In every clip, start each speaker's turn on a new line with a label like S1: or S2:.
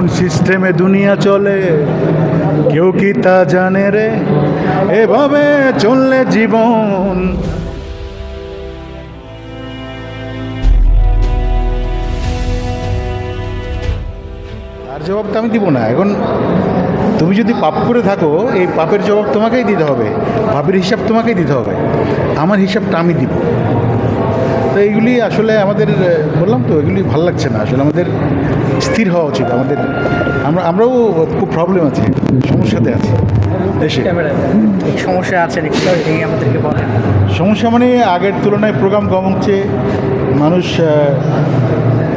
S1: কোন সিস্টেমে দুনিয়া চলে? কেউ কি তা জানে রে? এভাবে চললে জীবন। তার জবাব তো আমি দিব না। এখন তুমি যদি পাপ করে থাকো, এই পাপের জবাব তোমাকেই দিতে হবে। পাপের হিসাব তোমাকেই দিতে হবে। আমার হিসাবটা আমি দিব। তো এইগুলি আসলে আমাদের বললাম তো এগুলি ভালো লাগছে না। আসলে আমাদের স্থির হওয়া উচিত। আমাদের আমরা আমরাও খুব প্রবলেম আছি সমস্যাতে আছি দেশে।
S2: এই সমস্যা আছে আমাদেরকে বলেন।
S1: সমস্যা মানে আগের তুলনায় প্রোগ্রাম কম হচ্ছে মানুষ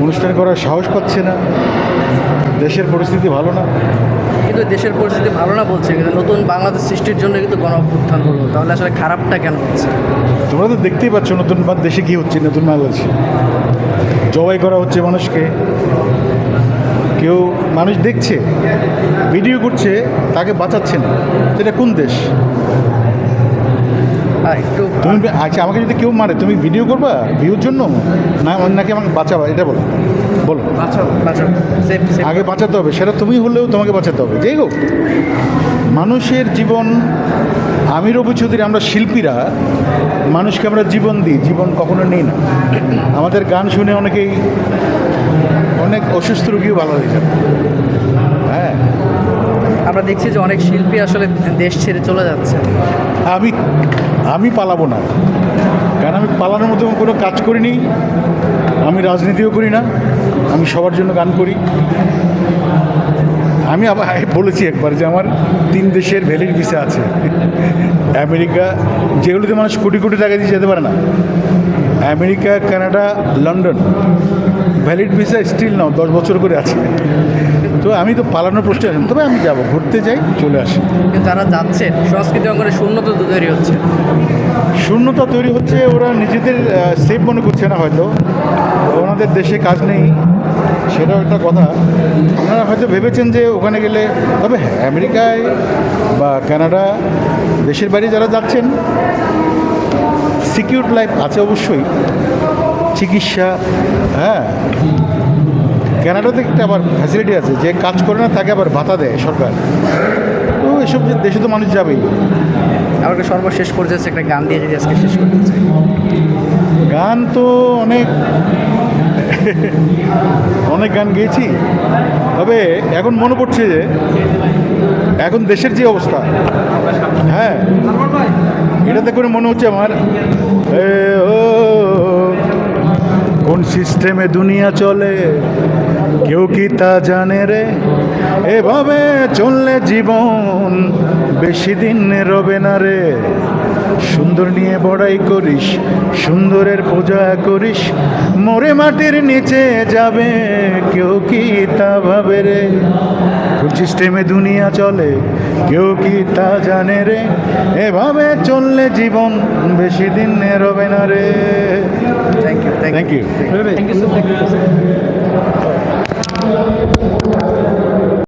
S1: অনুষ্ঠান করার সাহস পাচ্ছে না। দেশের পরিস্থিতি ভালো না?
S2: কিন্তু দেশের পরিস্থিতি ভালো না বলছে কিন্তু নতুন বাংলাদেশ সৃষ্টির জন্য কিন্তু গণ অভ্যুত্থান হলো। তাহলে আসলে খারাপটা কেন হচ্ছে?
S1: তোমরা তো দেখতেই পাচ্ছ নতুন দেশে কী হচ্ছে নতুন বাংলাদেশে। জবাই করা হচ্ছে মানুষকে। কেউ মানুষ দেখছে ভিডিও করছে তাকে বাঁচাচ্ছে না। এটা কোন দেশ?
S2: একটু
S1: তুমি আচ্ছা আমাকে যদি কেউ মারে তুমি ভিডিও করবা? ভিউর জন্য? না নাকি আমাকে বাঁচাবা? এটা বলো। বলো।
S2: বাঁচাও বাঁচাও।
S1: আগে বাঁচাতে হবে সেটা তুমি হলেও তোমাকে বাঁচাতে হবে। যাই হোক মানুষের জীবন আমি রবি চৌধুরী আমরা শিল্পীরা মানুষকে আমরা জীবন দিই জীবন কখনো নেই না। আমাদের গান শুনে অনেকেই অনেক অসুস্থ রোগীও ভালো হয়ে যাবে। হ্যাঁ
S2: আমরা দেখছি যে অনেক শিল্পী আসলে দেশ ছেড়ে চলে যাচ্ছে।
S1: আমি আমি পালাবো না। কারণ আমি পালানোর মতো কোনো কাজ করিনি। আমি রাজনীতিও করি না। আমি সবার জন্য গান করি। আমি আবার বলেছি একবার যে আমার তিন দেশের ভ্যালিড ভিসা আছে। আমেরিকা, যেগুলোতে মানুষ কোটি কোটি টাকা দিয়ে যেতে পারে না। America Canada London. Valid visa still now দশ বছর করে আছে। তো আমি তো পালানোর প্রশ্ন আছে না। তবে আমি যাব ঘুরতে যাই চলে আসি।
S2: যারা যাচ্ছে সংস্কৃতি অঙ্গনে শূন্যতা তো তৈরি হচ্ছে।
S1: শূন্যতা তৈরি হচ্ছে ওরা নিজেদের সেফ মনে করছে না হয়তো। ওনাদের দেশে কাজ নেই সেটাও একটা কথা। আপনারা হয়তো ভেবেছেন যে ওখানে গেলে তবে হ্যাঁ, আমেরিকায় বা কানাডা দেশের বাইরে যারা যাচ্ছেন সিকিউর লাইফ আছে অবশ্যই। চিকিৎসা হ্যাঁ। ক্যানাডাতে একটা আবার ফ্যাসিলিটি আছে যে কাজ করে না তাকে আবার ভাতা দেয় সরকার। তো এসব যে দেশে তো মানুষ যাবেই।
S2: আমাকে সর্বশেষ পর্যায়ে একটা গান দিয়ে যদি আজকে শেষ করতে চাই।
S1: গান তো অনেক অনেক গান গেয়েছি। তবে এখন মনে পড়ছে যে এখন দেশের যে অবস্থা হ্যাঁ। এটাতে করে মনে হচ্ছে আমার কোন সিস্টেমে দুনিয়া চলে, কেউ কি তা জানে রে? এভাবে চললে জীবন বেশি দিন রবে না রে। সুন্দর নিয়ে বড়াই করিস সুন্দরের পূজা করিস মরে মাটির নিচে যাবে কেউ কি তা ভাবে রে? কোন সিস্টেমে দুনিয়া চলে কেউ কি তা জানে রে? এভাবে চললে জীবন বেশি দিন রবে না রে।
S2: Thank you
S1: thank you
S2: thank you